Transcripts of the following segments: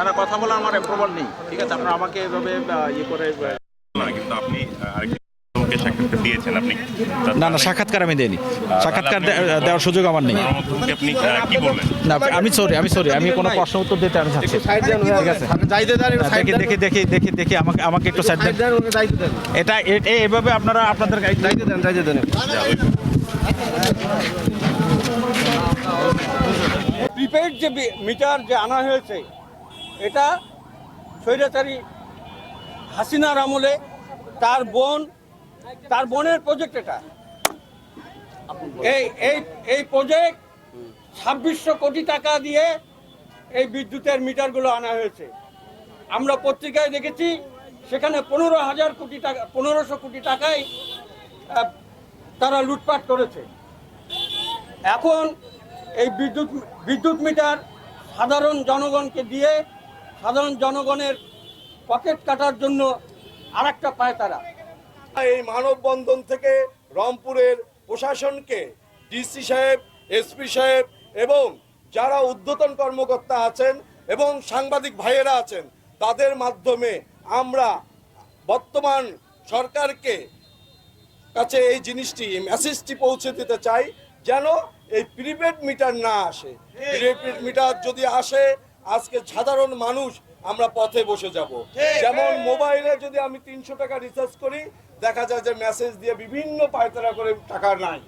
না না কথা বলার আমার অ্যাপ্রুভাল নেই। ঠিক আছে আপনারা আমাকে এভাবে ইয়ে করে না কিন্তু আপনি সাক্ষাৎকার দিয়েছেন আপনি না না সাক্ষাৎকার আমি দেইনি। সাক্ষাৎকার দেওয়ার সুযোগ আমার নেই। আপনি কি বলবেন? না আমি সরি আমি সরি আমি কোনো প্রশ্ন উত্তর দিতে আমি চাচ্ছি। ঠিক আছে? না, দেখি দেখি দেখি দেখি দেখি আমাকে আমাকে একটু সাইড দেন। এটা এভাবে আপনারা আপনাদের গাইড প্রিপেড যে মিটার যে আনা হয়েছে এটা স্বৈরাচারী হাসিনার আমলে তার বোন, তার বোনের প্রজেক্ট এটা। এই এই এই প্রজেক্ট ছাব্বিশশো কোটি টাকা দিয়ে এই বিদ্যুতের মিটারগুলো আনা হয়েছে। আমরা পত্রিকায় দেখেছি, সেখানে পনেরো হাজার কোটি টাকা, পনেরোশো কোটি টাকায় তারা লুটপাট করেছে। এখন এই বিদ্যুৎ বিদ্যুৎ মিটার সাধারণ জনগণকে দিয়ে সাধারণ জনগণের পকেট কাটার জন্য আর একটা পায় তারা। এই মানববন্ধন থেকে রংপুরের প্রশাসনকে ডিসি সাহেব এসপি সাহেব এবং যারা ঊর্ধ্বতন কর্মকর্তা আছেন এবং সাংবাদিক ভাইয়েরা আছেন তাদের মাধ্যমে আমরা বর্তমান সরকারকে কাছে এই জিনিসটি এই মেসেজটি পৌঁছে দিতে চাই যেন এই প্রিপেড মিটার না আসে। প্রিপেড মিটার যদি আসে আজকে সাধারণ মানুষ আমরা পথে বসে যাব। যেমন মোবাইলে যদি আমি তিনশো টাকা রিচার্জ করি দেখা যায় যে মেসেজ দিয়ে বিভিন্ন পায়তারা করে টাকা নাই।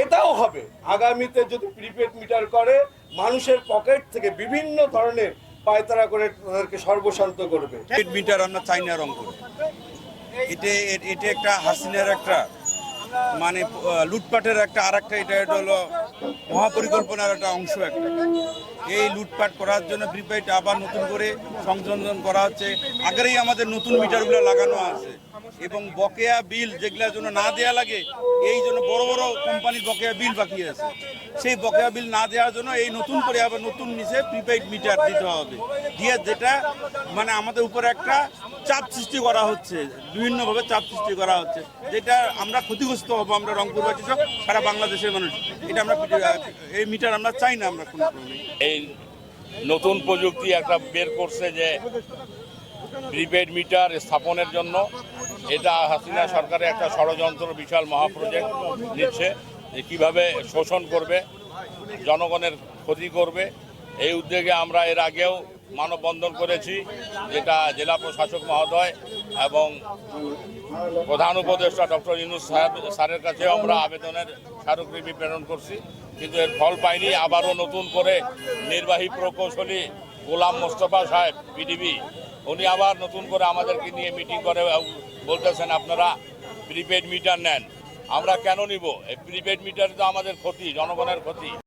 এটাও হবে। আগামীতে যদি প্রিপেড মিটার করে মানুষের পকেট থেকে বিভিন্ন ধরনের পায়তারা করে তাদেরকে সর্বশান্ত করবে। মিটার আমরা চাই না রং করে। এটা এটা একটা হাসিনার একটা মানে লুটপাটের একটা আর একটা এটা এটা হলো মহাপরিকল্পনার একটা অংশ একটা। এই লুটপাট করার জন্য প্রিপেড আবার নতুন করে সংযোজন করা হচ্ছে। আগেরই আমাদের নতুন মিটারগুলো লাগানো আছে। এবং বকেয়া বিল যেগুলোর জন্য না দেয়া লাগে, এই জন্য বড় বড় কোম্পানির বকেয়া বিল বাকি আছে। সেই বকেয়া বিল না দেওয়ার জন্য এই নতুন করে আবার নতুন নিচে প্রিপেড মিটার দিতে হবে। দিয়ে যেটা মানে আমাদের উপরে একটা চাপ সৃষ্টি করা হচ্ছে, বিভিন্নভাবে চাপ সৃষ্টি করা হচ্ছে। যেটা আমরা ক্ষতিগ্রস্ত হব, আমরা রংপুরবাসী সহ সারা বাংলাদেশের মানুষ। এটা আমরা এই মিটার আমরা চাই না আমরা কোনো এই নতুন প্রযুক্তি একটা বের করছে যে প্রিপেড মিটার স্থাপনের জন্য। এটা হাসিনা সরকারের একটা ষড়যন্ত্র বিশাল মহাপ্রজেক্ট নিচ্ছে, যে কীভাবে শোষণ করবে, জনগণের ক্ষতি করবে। এই উদ্যোগে আমরা এর আগেও মানববন্ধন করেছি, যেটা জেলা প্রশাসক মহোদয় এবং প্রধান উপদেষ্টা ডক্টর ইউনুস সাহেব স্যারের কাছে আমরা আবেদনের স্মারকলিপি প্রেরণ করছি। কিন্তু এর ফল পাইনি, আবারও নতুন করে নির্বাহী প্রকৌশলী গোলাম মোস্তফা সাহেব পিডিবি উনি আবার নতুন করে আমাদেরকে নিয়ে মিটিং করে বলতেছেন, আপনারা প্রিপেড মিটার নেন। আমরা কেন নিব? এই প্রিপেড মিটার তো আমাদের ক্ষতি, জনগণের ক্ষতি।